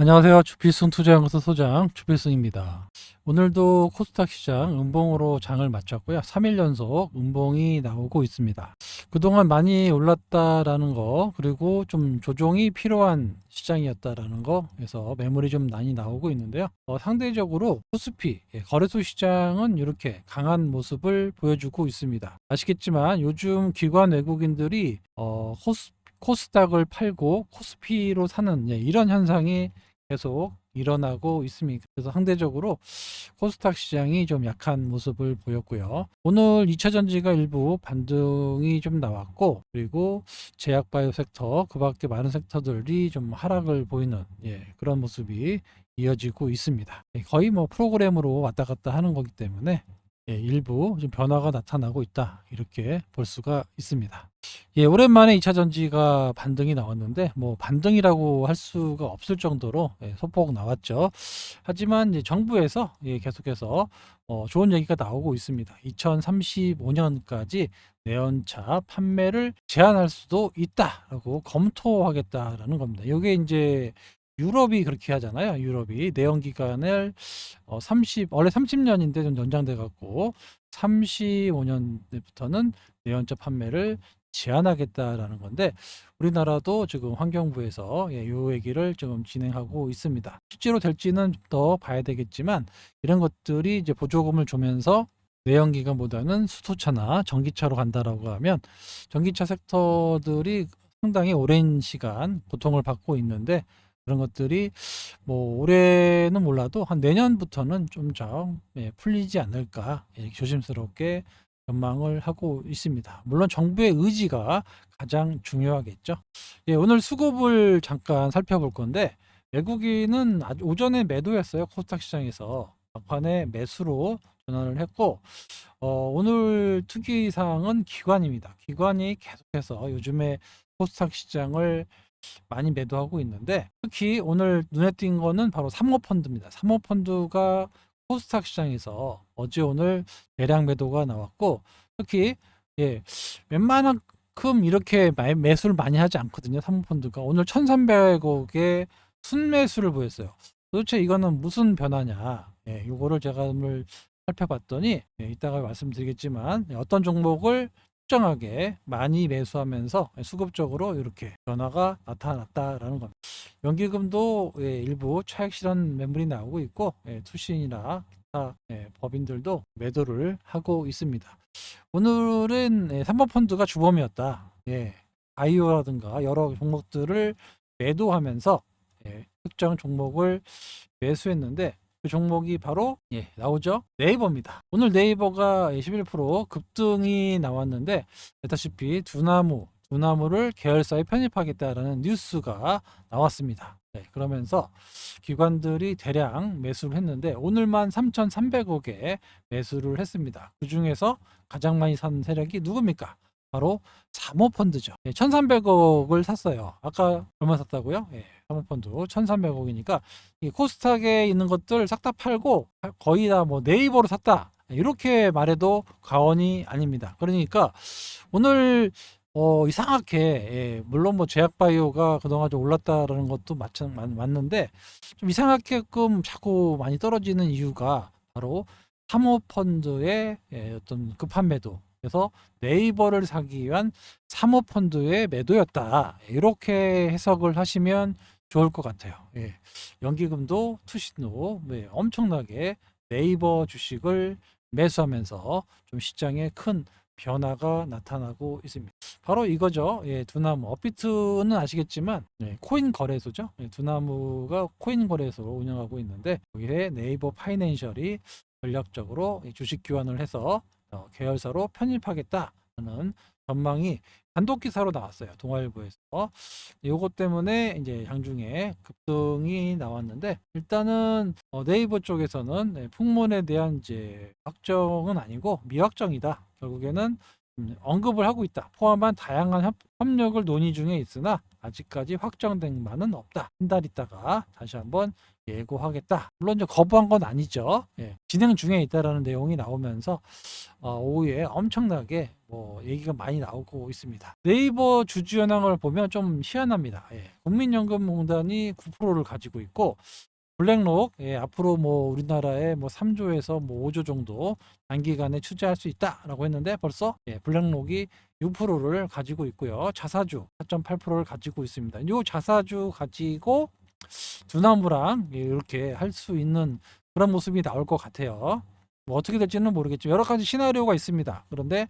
안녕하세요. 주필승 투자연구소 소장 주필승입니다. 오늘도 코스닥 시장 음봉으로 장을 마쳤고요. 3일 연속 음봉이 나오고 있습니다. 그동안 많이 올랐다라는 거, 그리고 좀 조정이 필요한 시장이었다라는 거, 그래서 매물이 좀 많이 나오고 있는데요. 어, 상대적으로 코스피, 예, 거래소 시장은 이렇게 강한 모습을 보여주고 있습니다. 아시겠지만 요즘 기관 외국인들이 어, 코스 코스닥을 팔고 코스피로 사는 예, 이런 현상이 계속 일어나고 있습니다. 그래서 상대적으로 코스닥 시장이 좀 약한 모습을 보였고요. 오늘 2차 전지가 일부 반등이 좀 나왔고 그리고 제약바이오 섹터 그 밖에 많은 섹터들이 좀 하락을 보이는 예, 그런 모습이 이어지고 있습니다. 예, 거의 뭐 프로그램으로 왔다 갔다 하는 거기 때문에 예, 일부 좀 변화가 나타나고 있다 이렇게 볼 수가 있습니다. 예, 오랜만에 2차 전지가 반등이 나왔는데 뭐 반등이라고 할 수가 없을 정도로 예, 소폭 나왔죠. 하지만 이제 정부에서 예, 계속해서 어, 좋은 얘기가 나오고 있습니다. 2035년까지 내연차 판매를 제한할 수도 있다라고 검토하겠다라는 겁니다. 이게 이제 유럽이 그렇게 하잖아요. 유럽이 내연 기간을 어, 30 원래 30년인데 좀 연장돼 갖고 35년부터는 내연차 판매를 제한하겠다라는 건데 우리나라도 지금 환경부에서 예, 요 얘기를 지금 진행하고 있습니다. 실제로 될지는 더 봐야 되겠지만 이런 것들이 이제 보조금을 주면서 내연기관보다는 수소차나 전기차로 간다라고 하면 전기차 섹터들이 상당히 오랜 시간 고통을 받고 있는데 그런 것들이 뭐 올해는 몰라도 한 내년부터는 좀좀 예, 풀리지 않을까 예, 조심스럽게 전망을 하고 있습니다. 물론 정부의 의지가 가장 중요하겠죠. 예, 오늘 수급을 잠깐 살펴볼 건데 외국인은 아주 오전에 매도했어요. 코스닥 시장에서 막판에 매수로 전환을 했고 어, 오늘 특이 사항은 기관입니다. 기관이 계속해서 요즘에 코스닥 시장을 많이 매도하고 있는데 특히 오늘 눈에 띈 거는 바로 사모펀드입니다. 사모펀드가 코스닥 시장에서 어제 오늘 대량 매도가 나왔고 특히 예 웬만큼 이렇게 마- 매수를 많이 하지 않거든요. 사모펀드가 오늘 1,300억의 순매수를 보였어요. 도대체 이거는 무슨 변화냐? 예, 요거를 제가 오늘 살펴봤더니 예, 이따가 말씀드리겠지만 예, 어떤 종목을 특정하게 많이 매수하면서 수급적으로 이렇게 변화가 나타났다라는 겁니다. 연기금도 예, 일부 차익 실현 매물이 나오고 있고 예, 투신이나 기타 예, 법인들도 매도를 하고 있습니다. 오늘은 예, 삼성펀드가 주범이었다. 예, 바이오라든가 여러 종목들을 매도하면서 예, 특정 종목을 매수했는데 그 종목이 바로 예, 나오죠 네이버입니다. 오늘 네이버가 11% 급등이 나왔는데 알다시피 두나무 두나무를 계열사에 편입하겠다라는 뉴스가 나왔습니다. 네, 그러면서 기관들이 대량 매수를 했는데 오늘만 3,300억에 매수를 했습니다. 그 중에서 가장 많이 산 세력이 누굽니까? 바로 사모펀드죠. 1,300억을 샀어요. 아까 얼마 샀다고요? 예, 사모펀드 1,300억이니까 이 코스닥에 있는 것들 싹 다 팔고 거의 다 뭐 네이버로 샀다. 이렇게 말해도 과언이 아닙니다. 그러니까 오늘 어, 이상하게 예, 물론 뭐 제약바이오가 그동안 좀 올랐다라는 것도 마찬 맞- 맞는데 좀 이상하게끔 자꾸 많이 떨어지는 이유가 바로 사모펀드의 예, 어떤 급한 매도 그래서 네이버를 사기 위한 사모펀드의 매도였다 이렇게 해석을 하시면 좋을 것 같아요. 예. 연기금도 투신도 네, 엄청나게 네이버 주식을 매수하면서 좀 시장에 큰 변화가 나타나고 있습니다. 바로 이거죠. 예, 두나무. 업비트는 아시겠지만 예, 코인 거래소죠. 예, 두나무가 코인 거래소로 운영하고 있는데 여기에 네이버 파이낸셜이 전략적으로 이 주식 교환을 해서 어, 계열사로 편입하겠다는 전망이 단독 기사로 나왔어요. 동아일보에서. 요것 때문에 이제 장중에 급등이 나왔는데 일단은 어, 네이버 쪽에서는 네, 풍문에 대한 이제 확정은 아니고 미확정이다. 결국에는 음, 언급을 하고 있다. 포함한 다양한 협, 협력을 논의 중에 있으나 아직까지 확정된 바는 없다. 한 달 있다가 다시 한번 예고하겠다. 물론 이제 거부한 건 아니죠. 예, 진행 중에 있다라는 내용이 나오면서 어, 오후에 엄청나게 뭐 얘기가 많이 나오고 있습니다. 네이버 주주 현황을 보면 좀 희한합니다. 예, 국민연금공단이 9%를 가지고 있고 블랙록 예, 앞으로 뭐 우리나라에 뭐 3조에서 뭐 5조 정도 단기간에 투자할 수 있다라고 했는데 벌써 예, 블랙록이 6%를 가지고 있고요. 자사주 4.8%를 가지고 있습니다. 이 자사주 가지고 두나무랑 예, 이렇게 할 수 있는 그런 모습이 나올 것 같아요. 뭐 어떻게 될지는 모르겠지만 여러 가지 시나리오가 있습니다. 그런데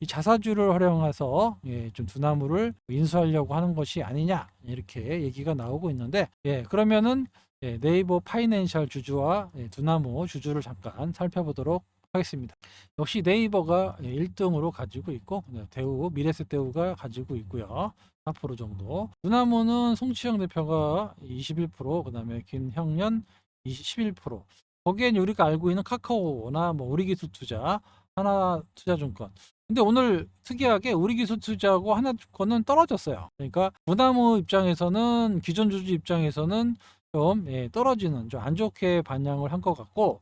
이 자사주를 활용해서 예, 좀 두나무를 인수하려고 하는 것이 아니냐 이렇게 얘기가 나오고 있는데 예, 그러면은 예, 네이버 파이낸셜 주주와 예, 두나무 주주를 잠깐 살펴보도록 하겠습니다. 역시 네이버가 1등으로 가지고 있고 네, 대우 미래세대우가 가지고 있고요. 4% 정도. 두나무는 송치영 대표가 21%, 그다음에 김형년 11%. 거기엔 우리가 알고 있는 카카오나 뭐 우리기술 투자, 하나 투자증권. 근데 오늘 특이하게 우리기술 투자하고 하나증권은 떨어졌어요. 그러니까 두나무 입장에서는 기존 주주 입장에서는 좀 예, 떨어지는 좀 안 좋게 반영을 한 것 같고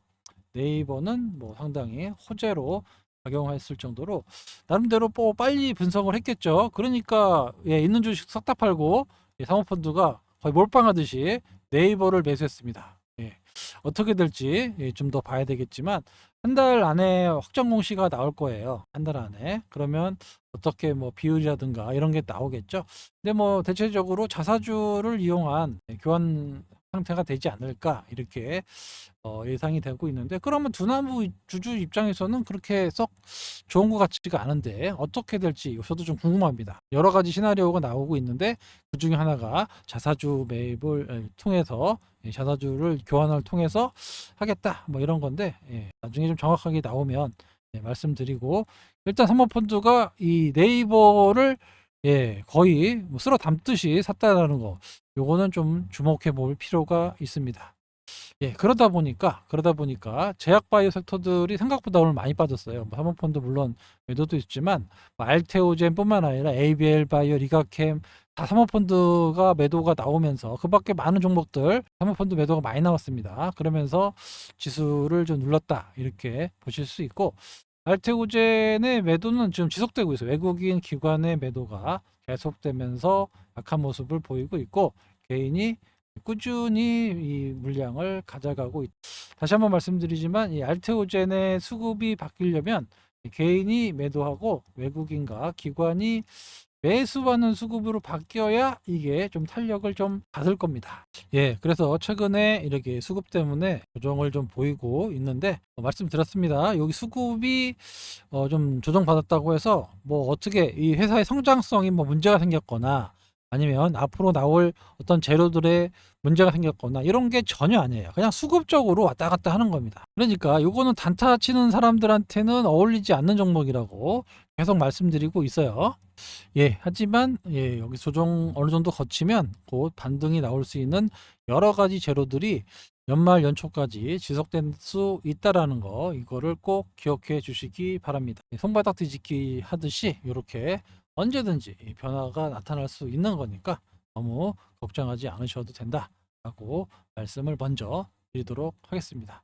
네이버는 뭐 상당히 호재로 작용했을 정도로 나름대로 뭐 빨리 분석을 했겠죠. 그러니까 예, 있는 주식 싹 다 팔고 예, 사모펀드가 거의 몰빵하듯이 네이버를 매수했습니다. 예, 어떻게 될지 예, 좀 더 봐야 되겠지만 한 달 안에 확정 공시가 나올 거예요. 한 달 안에 그러면 어떻게 뭐 비율이라든가 이런 게 나오겠죠. 근데 뭐 대체적으로 자사주를 이용한 예, 교환 상태가 되지 않을까 이렇게 어, 예상이 되고 있는데 그러면 두나무 주주 입장에서는 그렇게 썩 좋은 것 같지가 않은데 어떻게 될지 저도 좀 궁금합니다. 여러 가지 시나리오가 나오고 있는데 그 중에 하나가 자사주 매입을 에, 통해서 예, 자사주를 교환을 통해서 하겠다 뭐 이런 건데 예, 나중에 좀 정확하게 나오면 예, 말씀드리고 일단 사모펀드가 이 네이버를 예, 거의 뭐 쓸어 담듯이 샀다라는 거 요거는 좀 주목해 볼 필요가 있습니다. 예, 그러다 보니까 그러다 보니까 제약 바이오 섹터들이 생각보다 오늘 많이 빠졌어요. 뭐 사모펀드 물론 매도도 있지만 뭐 알테오젠 뿐만 아니라 ABL 바이오, 리가캠 다 사모펀드가 매도가 나오면서 그 밖에 많은 종목들 사모펀드 매도가 많이 나왔습니다. 그러면서 지수를 좀 눌렀다 이렇게 보실 수 있고 알테오젠의 매도는 지금 지속되고 있어요. 외국인 기관의 매도가 계속되면서 약한 모습을 보이고 있고 개인이 꾸준히 이 물량을 가져가고 있. 다시 한번 말씀드리지만 이 알테오젠의 수급이 바뀌려면 개인이 매도하고 외국인과 기관이 매수하는 수급으로 바뀌어야 이게 좀 탄력을 좀 받을 겁니다. 예, 그래서 최근에 이렇게 수급 때문에 조정을 좀 보이고 있는데 어, 말씀드렸습니다. 여기 수급이 어, 좀 조정받았다고 해서 뭐 어떻게 이 회사의 성장성이 뭐 문제가 생겼거나 아니면 앞으로 나올 어떤 재료들의 문제가 생겼거나 이런 게 전혀 아니에요. 그냥 수급적으로 왔다 갔다 하는 겁니다. 그러니까 요거는 단타 치는 사람들한테는 어울리지 않는 종목이라고 계속 말씀드리고 있어요. 예, 하지만 예, 여기 조정 어느 정도 거치면 곧 반등이 나올 수 있는 여러 가지 재료들이 연말 연초까지 지속될 수 있다라는 거 이거를 꼭 기억해 주시기 바랍니다. 손바닥 뒤집기 하듯이 이렇게 언제든지 이 변화가 나타날 수 있는 거니까 너무 걱정하지 않으셔도 된다라고 말씀을 먼저 드리도록 하겠습니다.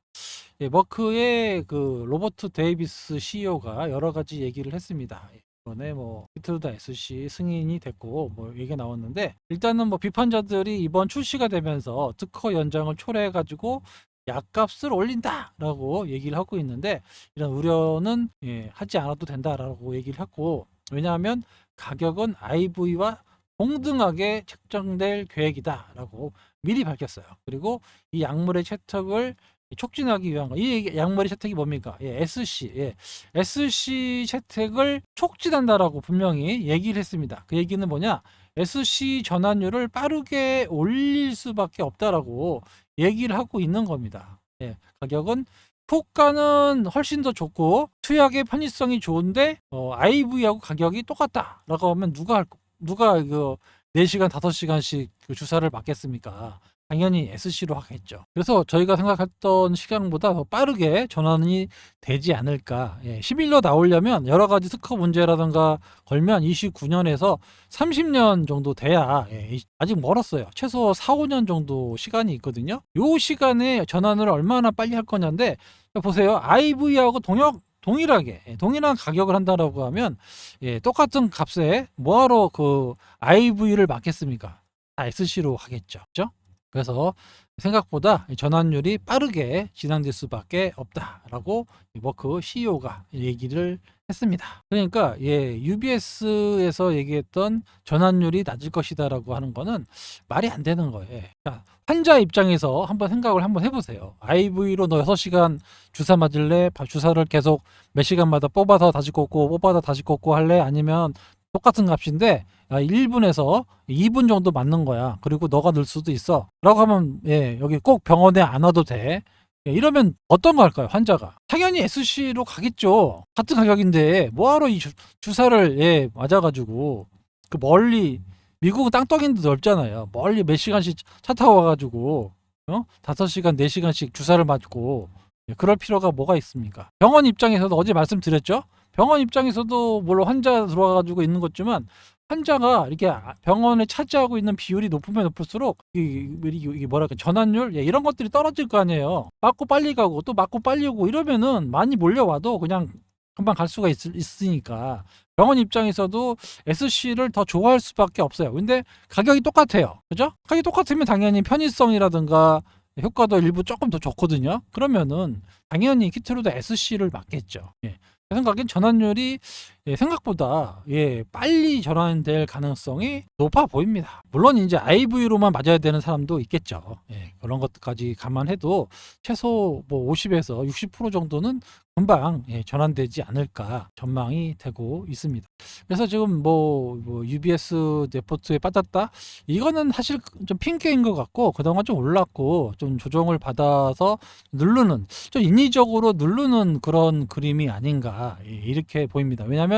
예, 머크의 그 로버트 데이비스 CEO가 여러 가지 얘기를 했습니다. 이번에 뭐 비트루다 SC 승인이 됐고 뭐 얘기가 나왔는데 일단은 뭐 비판자들이 이번 출시가 되면서 특허 연장을 초래해 가지고 약값을 올린다라고 얘기를 하고 있는데 이런 우려는 예, 하지 않아도 된다라고 얘기를 했고 왜냐하면 가격은 IV와 동등하게 책정될 계획이다라고 미리 밝혔어요. 그리고 이 약물의 채택을 촉진하기 위한 거. 이 약물의 채택이 뭡니까? 예, SC. 예. SC 채택을 촉진한다라고 분명히 얘기를 했습니다. 그 얘기는 뭐냐? SC 전환율을 빠르게 올릴 수밖에 없다라고 얘기를 하고 있는 겁니다. 예. 가격은 효과는 훨씬 더 좋고 투약의 편의성이 좋은데 어, IV하고 가격이 똑같다라고 하면 누가 할, 누가 그 4시간 5시간씩 그 주사를 맞겠습니까? 당연히 SC로 하겠죠. 그래서 저희가 생각했던 시간보다 더 빠르게 전환이 되지 않을까. 예, 11로 나오려면 여러 가지 스커 문제라든가 걸면 29년에서 30년 정도 돼야 예, 이- 아직 멀었어요. 최소 4, 5년 정도 시간이 있거든요. 요 시간에 전환을 얼마나 빨리 할 거냐인데 보세요. IV하고 동역 동일하게 예, 동일한 가격을 한다라고 하면 예, 똑같은 값에 뭐하러 그 IV를 맞겠습니까? 다 SC로 하겠죠. 그죠? 그래서 생각보다 이 전환율이 빠르게 진행될 수밖에 없다라고 이 워크 CEO가 얘기를 했습니다. 그러니까 예, UBS에서 얘기했던 전환율이 낮을 것이다라고 하는 거는 말이 안 되는 거예요. 자, 환자 입장에서 한번 생각을 한번 해보세요. IV로 너 6시간 주사 맞을래? 바- 주사를 계속 몇 시간마다 뽑아서 다시 꽂고 뽑아서 다시 꽂고 할래? 아니면 똑같은 값인데 1분에서 2분 정도 맞는 거야. 그리고 너가 늘 수도 있어. 라고 하면 예, 여기 꼭 병원에 안 와도 돼. 예, 이러면 어떤 거 할까요? 환자가. 당연히 SC로 가겠죠. 같은 가격인데 뭐하러 이 주, 주사를 예, 맞아가지고 그 멀리 미국은 땅덩이인데 넓잖아요. 멀리 몇 시간씩 차 타고 와가지고 어? 5시간, 4시간씩 주사를 맞고 예, 그럴 필요가 뭐가 있습니까? 병원 입장에서도 어제 말씀드렸죠? 병원 입장에서도 물론 환자 들어와가지고 있는 거지만 환자가 이렇게 아- 병원에 차지하고 있는 비율이 높으면 높을수록 이게 뭐랄까 전환율 예, 이런 것들이 떨어질 거 아니에요. 맞고 빨리 가고 또 맞고 빨리 오고 이러면은 많이 몰려와도 그냥 금방 갈 수가 있, 으니까 병원 입장에서도 SC를 더 좋아할 수밖에 없어요. 근데 가격이 똑같아요. 그죠? 가격이 똑같으면 당연히 편의성이라든가 효과도 일부 조금 더 좋거든요. 그러면은 당연히 키트로도 SC를 맞겠죠. 예. 제 생각엔 전환율이 예, 생각보다 예, 빨리 전환될 가능성이 높아 보입니다. 물론 이제 IV로만 맞아야 되는 사람도 있겠죠. 예, 그런 것까지 감안해도 최소 뭐 50에서 60% 정도는 금방 예, 전환되지 않을까 전망이 되고 있습니다. 그래서 지금 뭐, 뭐 UBS 레포트에 빠졌다 이거는 사실 좀 핑계인 것 같고 그동안 좀 올랐고 좀 조정을 받아서 누르는 좀 인위적으로 누르는 그런 그림이 아닌가 예, 이렇게 보입니다. 왜냐하면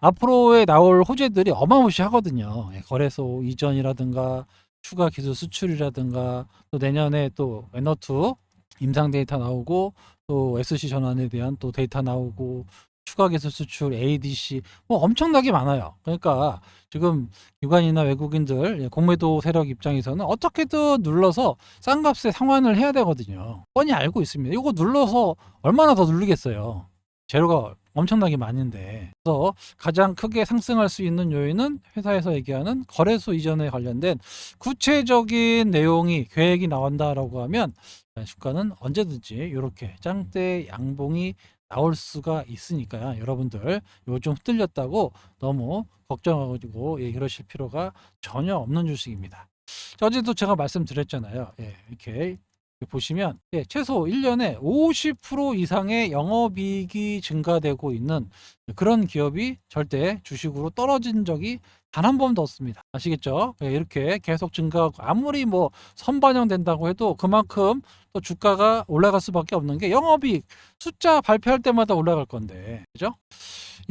앞으로에 나올 호재들이 어마무시하거든요. 예, 거래소 이전이라든가 추가 기술 수출이라든가 또 내년에 또 에너투 임상 데이터 나오고 또 SC 전환에 대한 또 데이터 나오고 추가 기술 수출 ADC 뭐 엄청나게 많아요. 그러니까 지금 기관이나 외국인들 예, 공매도 세력 입장에서는 어떻게든 눌러서 싼 값에 상환을 해야 되거든요. 뻔히 알고 있습니다. 이거 눌러서 얼마나 더 누르겠어요. 재료가 엄청나게 많은데 그래서 가장 크게 상승할 수 있는 요인은 회사에서 얘기하는 거래소 이전에 관련된 구체적인 내용이 계획이 나온다라고 하면 주가는 언제든지 이렇게 짱대 양봉이 나올 수가 있으니까요. 여러분들 요좀 흔들렸다고 너무 걱정하고 예, 이러실 필요가 전혀 없는 주식입니다. 자, 어제도 제가 말씀드렸잖아요. 예, 이렇게 보시면 예, 최소 1년에 50% 이상의 영업이익이 증가되고 있는 그런 기업이 절대 주식으로 떨어진 적이 단 한 번도 없습니다. 아시겠죠? 예, 이렇게 계속 증가하고 아무리 뭐 선반영된다고 해도 그만큼 또 주가가 올라갈 수밖에 없는 게 영업이익 숫자 발표할 때마다 올라갈 건데 그죠?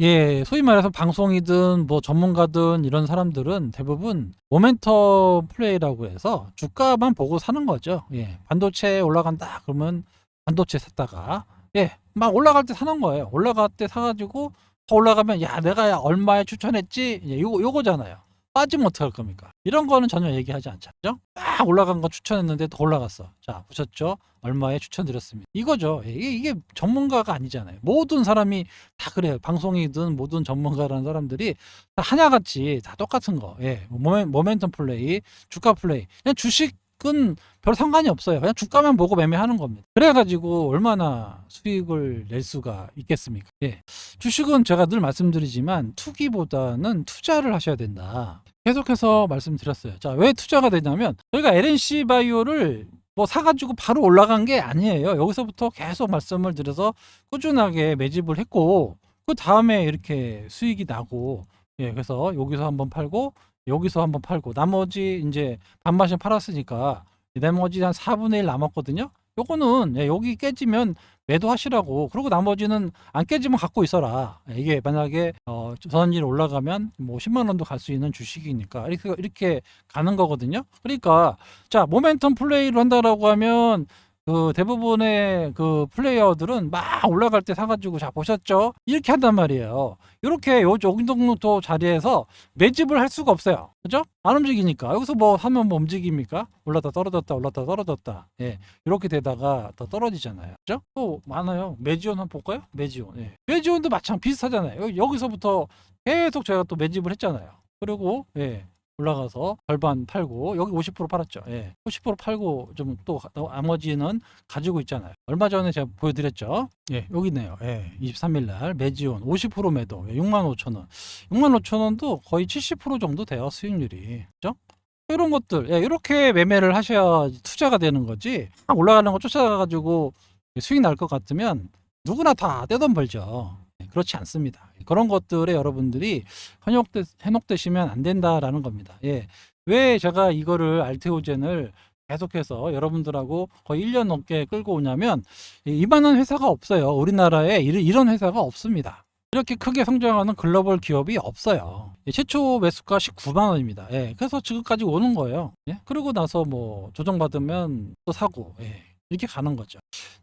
예, 소위 말해서 방송이든 뭐 전문가든 이런 사람들은 대부분 모멘텀 플레이라고 해서 주가만 보고 사는 거죠. 예, 반도체 올라간다 그러면 반도체 샀다가 예, 막 올라갈 때 사는 거예요. 올라갈 때 사가지고 더 올라가면 야 내가 얼마에 추천했지? 예, 요거 요거잖아요. 빠지면 어떡할 겁니까? 이런 거는 전혀 얘기하지 않죠. 막 올라간 거 추천했는데 더 올라갔어. 자, 보셨죠? 얼마에 추천드렸습니다. 이거죠. 예, 이게, 이게 전문가가 아니잖아요. 모든 사람이 다 그래요. 방송이든 모든 전문가라는 사람들이 다 하나같이 다 똑같은 거. 예, 모멘, 모멘 텀 플레이, 주가 플레이. 그냥 주식은 별 상관이 없어요. 그냥 주가만 보고 매매하는 겁니다. 그래가지고 얼마나 수익을 낼 수가 있겠습니까? 예. 주식은 제가 늘 말씀드리지만 투기보다는 투자를 하셔야 된다. 계속해서 말씀드렸어요. 자, 왜 투자가 되냐면 저희가 LNC 바이오를 뭐 사가지고 바로 올라간 게 아니에요. 여기서부터 계속 말씀을 드려서 꾸준하게 매집을 했고 그 다음에 이렇게 수익이 나고 예, 그래서 여기서 한번 팔고 여기서 한번 팔고 나머지 이제 반반씩 팔았으니까 나머지 한 4분의 1 남았거든요. 요거는 예, 여기 깨지면 매도하시라고. 그리고 나머지는 안 깨지면 갖고 있어라. 예, 이게 만약에 어, 전환율 올라가면 뭐 10만 원도 갈 수 있는 주식이니까. 이렇게 이렇게 가는 거거든요. 그러니까 자 모멘텀 플레이를 한다라고 하면 그 대부분의 그 플레이어들은 막 올라갈 때 사가지고 자 보셨죠? 이렇게 한단 말이에요. 이렇게 요 정도 자리에서 매집을 할 수가 없어요. 그죠? 안 움직이니까. 여기서 뭐 하면 뭐 움직입니까? 올랐다 떨어졌다 올랐다 떨어졌다. 예. 이렇게 되다가 더 떨어지잖아요. 그죠? 또 많아요. 매지온 한번 볼까요? 매지온. 예. 매지온도 마찬 비슷하잖아요. 여기- 여기서부터 계속 제가 또 매집을 했잖아요. 그리고 예 올라가서 절반 팔고 여기 50% 팔았죠. 예. 50% 팔고 좀 또 나머지는 가지고 있잖아요. 얼마 전에 제가 보여드렸죠. 예, 여기 있네요. 예, 23일 날 매지온 50% 매도 6만 5천 원. 6만 5천 원도 거의 70% 정도 돼요 수익률이. 그죠? 이런 것들 예, 이렇게 매매를 하셔야 투자가 되는 거지. 막 올라가는 거 쫓아가가지고 수익 날 것 같으면 누구나 다 떼돈 벌죠. 예, 그렇지 않습니다. 그런 것들에 여러분들이 현혹되, 현혹되시면 안 된다라는 겁니다. 예. 왜 제가 이거를 알테오젠을 계속해서 여러분들하고 거의 1년 넘게 끌고 오냐면 이- 이만한 회사가 없어요. 우리나라에 이런- 회사가 없습니다. 이렇게 크게 성장하는 글로벌 기업이 없어요. 예, 최초 매수가 19만 원입니다. 예, 그래서 지금까지 오는 거예요. 예, 그러고 나서 뭐 조정받으면 또 사고 예, 이렇게 가는 거죠.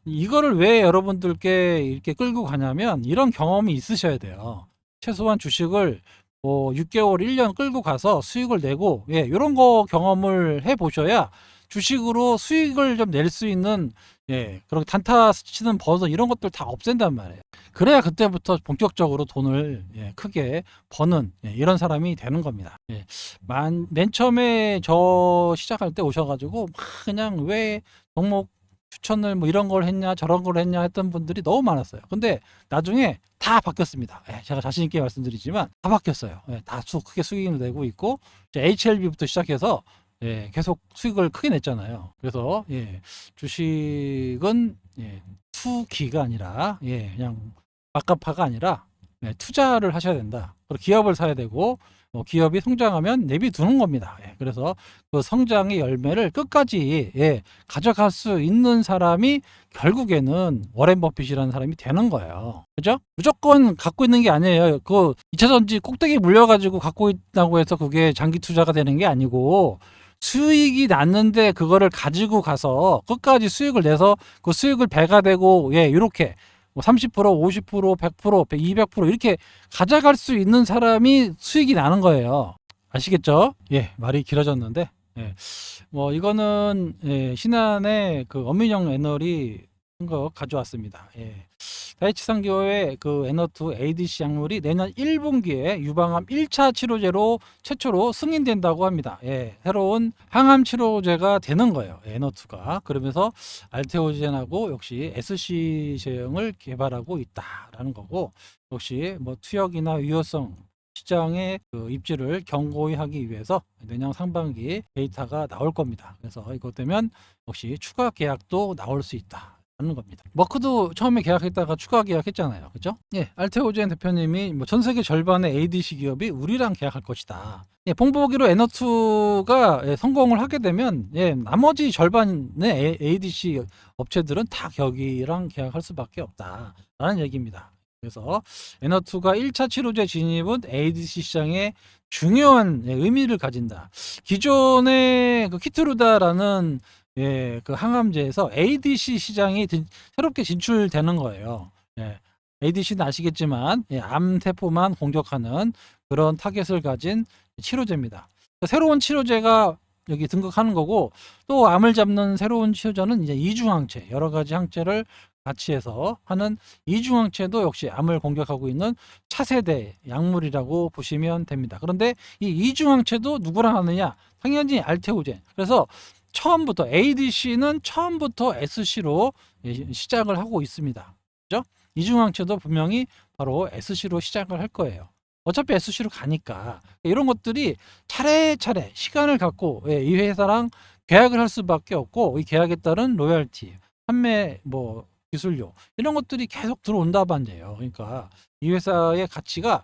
이거를 왜 여러분들께 이렇게 끌고 가냐면 이런 경험이 있으셔야 돼요. 최소한 주식을 뭐 6개월, 1년 끌고 가서 수익을 내고 예, 이런 거 경험을 해 보셔야 주식으로 수익을 좀 낼 수 있는 예, 그런 단타 치는 버섯 이런 것들 다 없앤단 말이에요. 그래야 그때부터 본격적으로 돈을 예, 크게 버는 예, 이런 사람이 되는 겁니다. 예, 만, 맨 처음에 저 시작할 때 오셔가지고 막 그냥 왜 종목 추천을 뭐 이런 걸 했냐 저런 걸 했냐 했던 분들이 너무 많았어요. 근데 나중에 다 바뀌었습니다. 예, 제가 자신 있게 말씀드리지만 다 바뀌었어요. 예, 다 수, 크게 수익을 내고 있고 HLB부터 시작해서 예, 계속 수익을 크게 냈잖아요. 그래서 예, 주식은 예, 투기가 아니라 예, 그냥 막가파가 아니라 예, 투자를 하셔야 된다. 그리고 기업을 사야 되고 뭐 기업이 성장하면 내비두는 겁니다. 예, 그래서 그 성장의 열매를 끝까지 예, 가져갈 수 있는 사람이 결국에는 워렌 버핏이라는 사람이 되는 거예요. 그죠? 무조건 갖고 있는 게 아니에요. 그 2차 전지 꼭대기 물려가지고 갖고 있다고 해서 그게 장기 투자가 되는 게 아니고 수익이 났는데 그거를 가지고 가서 끝까지 수익을 내서 그 수익을 배가 되고 예, 이렇게 뭐 30%, 50%, 100%, 200% 이렇게 가져갈 수 있는 사람이 수익이 나는 거예요. 아시겠죠? 예, 말이 길어졌는데, 예, 뭐 이거는 예, 신한의 그 엄민영 애널이 한 거 가져왔습니다. 예. 상교의 그 에너투 ADC 약물이 내년 1분기에 유방암 1차 치료제로 최초로 승인된다고 합니다. 예, 새로운 항암 치료제가 되는 거예요. 에너투가. 그러면서 알테오젠하고 역시 SC 제형을 개발하고 있다라는 거고 역시 뭐 투약이나 유효성 시장의 그 입지를 견고히 하기 위해서 내년 상반기 데이터가 나올 겁니다. 그래서 이것 되면 역시 추가 계약도 나올 수 있다. 하는 겁니다. 머크도 처음에 계약했다가 추가 계약했잖아요. 그죠? 예, 알테오젠 대표님이 뭐 전 세계 절반의 ADC 기업이 우리랑 계약할 것이다. 예, 봉보기로 에너투가 예, 성공을 하게 되면 예, 나머지 절반의 ADC 업체들은 다 여기랑 계약할 수밖에 없다라는 얘기입니다. 그래서 에너투가 1차 치료제 진입은 ADC 시장에 중요한 예, 의미를 가진다. 기존의 그 키트루다라는 예, 그 항암제에서 ADC 시장이 진- 새롭게 진출되는 거예요. 예. ADC는 아시겠지만 예, 암세포만 공격하는 그런 타겟을 가진 치료제입니다. 새로운 치료제가 여기 등극하는 거고 또 암을 잡는 새로운 치료제는 이제 이중항체 여러 가지 항체를 같이 해서 하는 이중항체도 역시 암을 공격하고 있는 차세대 약물이라고 보시면 됩니다. 그런데 이 이중항체도 누구랑 하느냐? 당연히 알테오젠. 그래서 처음부터 ADC는 처음부터 SC로 시작을 하고 있습니다. 그죠? 이중항체도 분명히 바로 SC로 시작을 할 거예요. 어차피 SC로 가니까 이런 것들이 차례차례 시간을 갖고 예, 이 회사랑 계약을 할 수밖에 없고 이 계약에 따른 로열티, 판매 뭐 기술료 이런 것들이 계속 들어온다 반제예요. 그러니까 이 회사의 가치가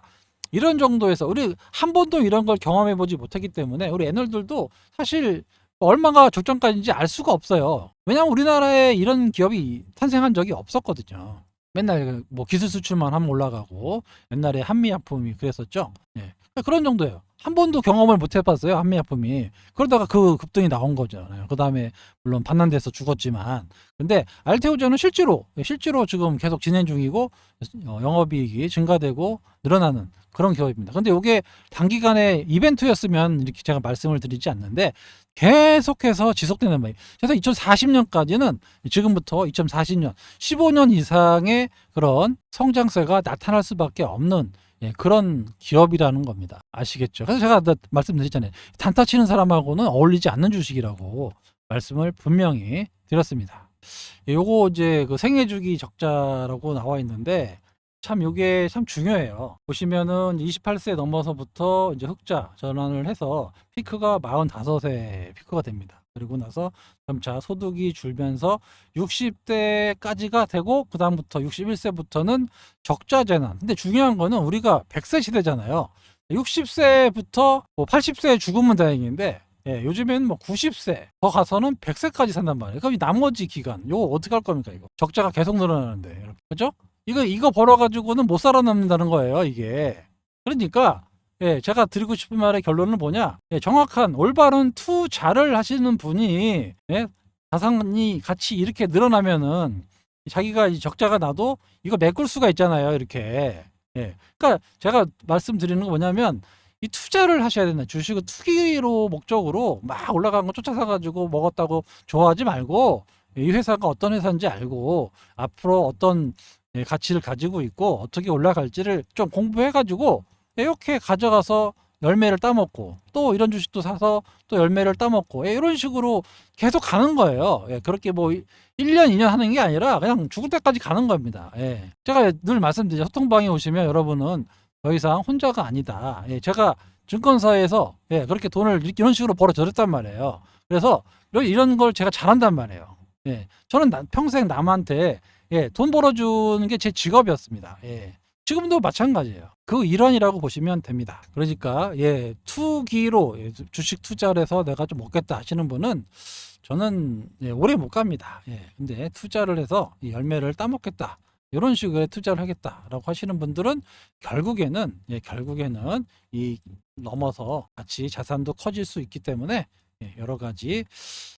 이런 정도에서 우리 한 번도 이런 걸 경험해 보지 못했기 때문에 우리 애널들도 사실 얼마가 적정가인지 알 수가 없어요. 왜냐하면 우리나라에 이런 기업이 탄생한 적이 없었거든요. 맨날 그뭐 기술 수출만 하면 올라가고 옛날에 한미약품이 그랬었죠. 예. 그런 정도예요. 한 번도 경험을 못 해봤어요 한미약품이. 그러다가 그 급등이 나온 거잖아요. 그 다음에 물론 반난돼서 죽었지만, 근데 알테오제는 실제로 실제로 지금 계속 진행 중이고 어, 영업이익이 증가되고 늘어나는 그런 기업입니다. 근데 이게 단기간에 이벤트였으면 이렇게 제가 말씀을 드리지 않는데 계속해서 지속되는 말이에요. 그래서 2040년까지는 지금부터 2040년 15년 이상의 그런 성장세가 나타날 수밖에 없는 예, 그런 기업이라는 겁니다. 아시겠죠? 그래서 제가 말씀드렸잖아요. 단타 치는 사람하고는 어울리지 않는 주식이라고 말씀을 분명히 드렸습니다. 예, 요거 이제 그 생애 주기 적자라고 나와 있는데 참 요게 참 중요해요. 보시면은 28세 넘어서부터 이제 흑자 전환을 해서 피크가 45세 피크가 됩니다. 그리고 나서 점차 소득이 줄면서 60대까지가 되고 그다음부터 61세부터는 적자 재난. 근데 중요한 거는 우리가 100세 시대잖아요. 60세부터 뭐 80세에 죽으면 다행인데 예, 요즘에는 뭐 90세 더 가서는 100세까지 산단 말이에요. 그럼 이 나머지 기간 요거 어떻게 할 겁니까 이거? 적자가 계속 늘어나는데. 그죠? 이거 이거 벌어 가지고는 못 살아남는다는 거예요, 이게. 그러니까 예, 제가 드리고 싶은 말의 결론은 뭐냐? 예, 정확한 올바른 투자를 하시는 분이 예, 자산이 같이 이렇게 늘어나면은 자기가 이 적자가 나도 이거 메꿀 수가 있잖아요, 이렇게. 예. 그러니까 제가 말씀드리는 건 뭐냐면 이 투자를 하셔야 된다. 주식은 투기로 목적으로 막 올라간 거 쫓아서 가지고 먹었다고 좋아하지 말고 이 회사가 어떤 회사인지 알고 앞으로 어떤 예, 가치를 가지고 있고 어떻게 올라갈지를 좀 공부해 가지고 이렇게 가져가서 열매를 따먹고 또 이런 주식도 사서 또 열매를 따먹고 예, 이런 식으로 계속 가는 거예요. 예, 그렇게 뭐 1년, 2년 하는 게 아니라 그냥 죽을 때까지 가는 겁니다. 예. 제가 늘 말씀드리죠. 소통방에 오시면 여러분은 더 이상 혼자가 아니다. 예, 제가 증권사에서 예, 그렇게 돈을 이런 식으로 벌어 들였단 말이에요. 그래서 이런- 걸 제가 잘한단 말이에요. 예, 저는 나- 평생 남한테 예, 돈 벌어주는 게 제 직업이었습니다. 예. 지금도 마찬가지예요. 그 일환이라고 보시면 됩니다. 그러니까 예 투기로 예, 주- 주식 투자를 해서 내가 좀 먹겠다 하시는 분은 저는 예, 오래 못 갑니다. 예, 근데 투자를 해서 이 열매를 따먹겠다 이런 식의 투자를 하겠다라고 하시는 분들은 결국에는 예, 결국에는 이 넘어서 같이 자산도 커질 수 있기 때문에 예, 여러 가지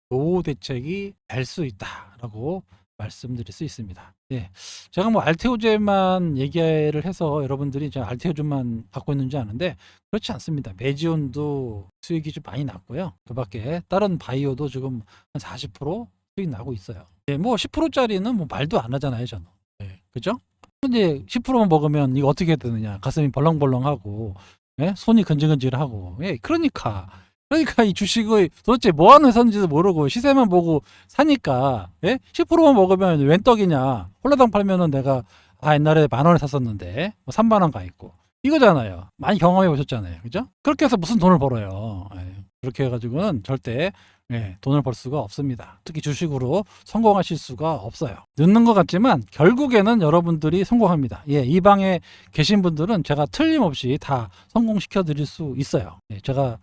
노후 대책이 될 수 있다라고 말씀드릴 수 있습니다. 예. 제가 뭐 알테오제만 얘기를 해서 여러분들이 저 알테오제만 갖고 있는지 아는데 그렇지 않습니다. 메지온도 수익이 좀 많이 났고요. 그 밖에 다른 바이오도 지금 한 40% 수익 나고 있어요. 예, 뭐 10%짜리는 뭐 말도 안 하잖아요, 저는. 예, 그죠? 근데 10%만 먹으면 이거 어떻게 되느냐. 가슴이 벌렁벌렁하고, 예? 손이 근질근질하고. 예, 그러니까. 그러니까 이 주식의 도대체 뭐 하는 회사인지도 모르고 시세만 보고 사니까 예? 10%만 먹으면 웬 떡이냐? 홀라당 팔면은 내가 아 옛날에 만 원에 샀었는데. 뭐 3만 원 가 있고. 이거잖아요. 많이 경험해 보셨잖아요. 그죠? 그렇게 해서 무슨 돈을 벌어요? 예. 그렇게 해가지고는 절대 예, 돈을 벌 수가 없습니다 특히 주식으로 성공하실 수가 없어요 늦는 것 같지만 결국에는 여러분들이 성공합니다 예, 이 방에 계신 분들은 제가 틀림없이 다 성공시켜 드릴 수 있어요 예, 제가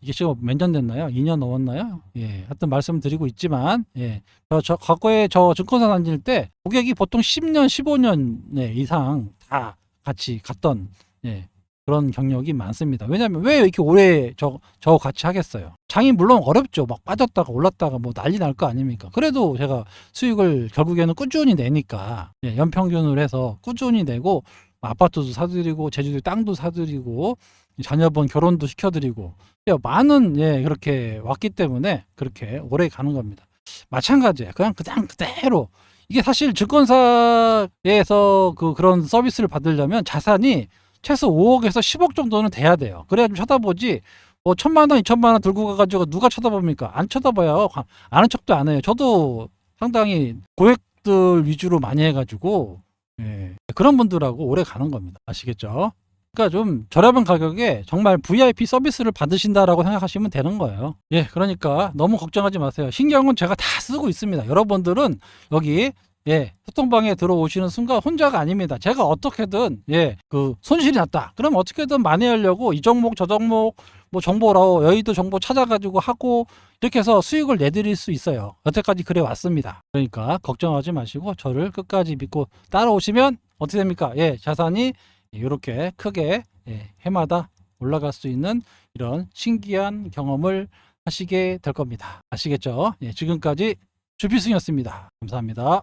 이게 지금 몇 년 됐나요? 2년 넘었나요? 예, 하여튼 말씀드리고 있지만, 예, 저, 저 과거에 저 증권사 다닐 때 고객이 보통 10년, 15년 네, 이상 다 같이 갔던 예, 그런 경력이 많습니다. 왜냐하면 왜 이렇게 오래 저, 저 같이 하겠어요? 장이 물론 어렵죠. 막 빠졌다가 올랐다가 뭐 난리 날 거 아닙니까? 그래도 제가 수익을 결국에는 꾸준히 내니까 예, 연평균을 해서 꾸준히 내고 아파트도 사드리고 제주도 땅도 사드리고 자녀분 결혼도 시켜드리고 예, 많은 예 그렇게 왔기 때문에 그렇게 오래 가는 겁니다. 마찬가지예요. 그냥 그냥 그대로 이게 사실 증권사에서 그 그런 서비스를 받으려면 자산이 최소 5억에서 10억 정도는 돼야 돼요. 그래야 좀 쳐다보지. 뭐 천만 원, 이천만 원 들고 가가지고 누가 쳐다봅니까? 안 쳐다봐요. 가- 아는 척도 안 해요. 저도 상당히 고액들 위주로 많이 해가지고 예, 그런 분들하고 오래 가는 겁니다. 아시겠죠? 그러니까 좀 저렴한 가격에 정말 VIP 서비스를 받으신다라고 생각하시면 되는 거예요. 예, 그러니까 너무 걱정하지 마세요. 신경은 제가 다 쓰고 있습니다. 여러분들은 여기 예, 소통방에 들어오시는 순간 혼자가 아닙니다. 제가 어떻게든 예, 그 손실이 났다. 그럼 어떻게든 만회하려고 이 종목 저 종목 뭐 정보로 여의도 정보 찾아가지고 하고 이렇게 해서 수익을 내드릴 수 있어요. 여태까지 그래 왔습니다. 그러니까 걱정하지 마시고 저를 끝까지 믿고 따라오시면 어떻게 됩니까? 예, 자산이 이렇게 크게 예, 해마다 올라갈 수 있는 이런 신기한 경험을 하시게 될 겁니다. 아시겠죠? 예, 지금까지 주필승이었습니다. 감사합니다.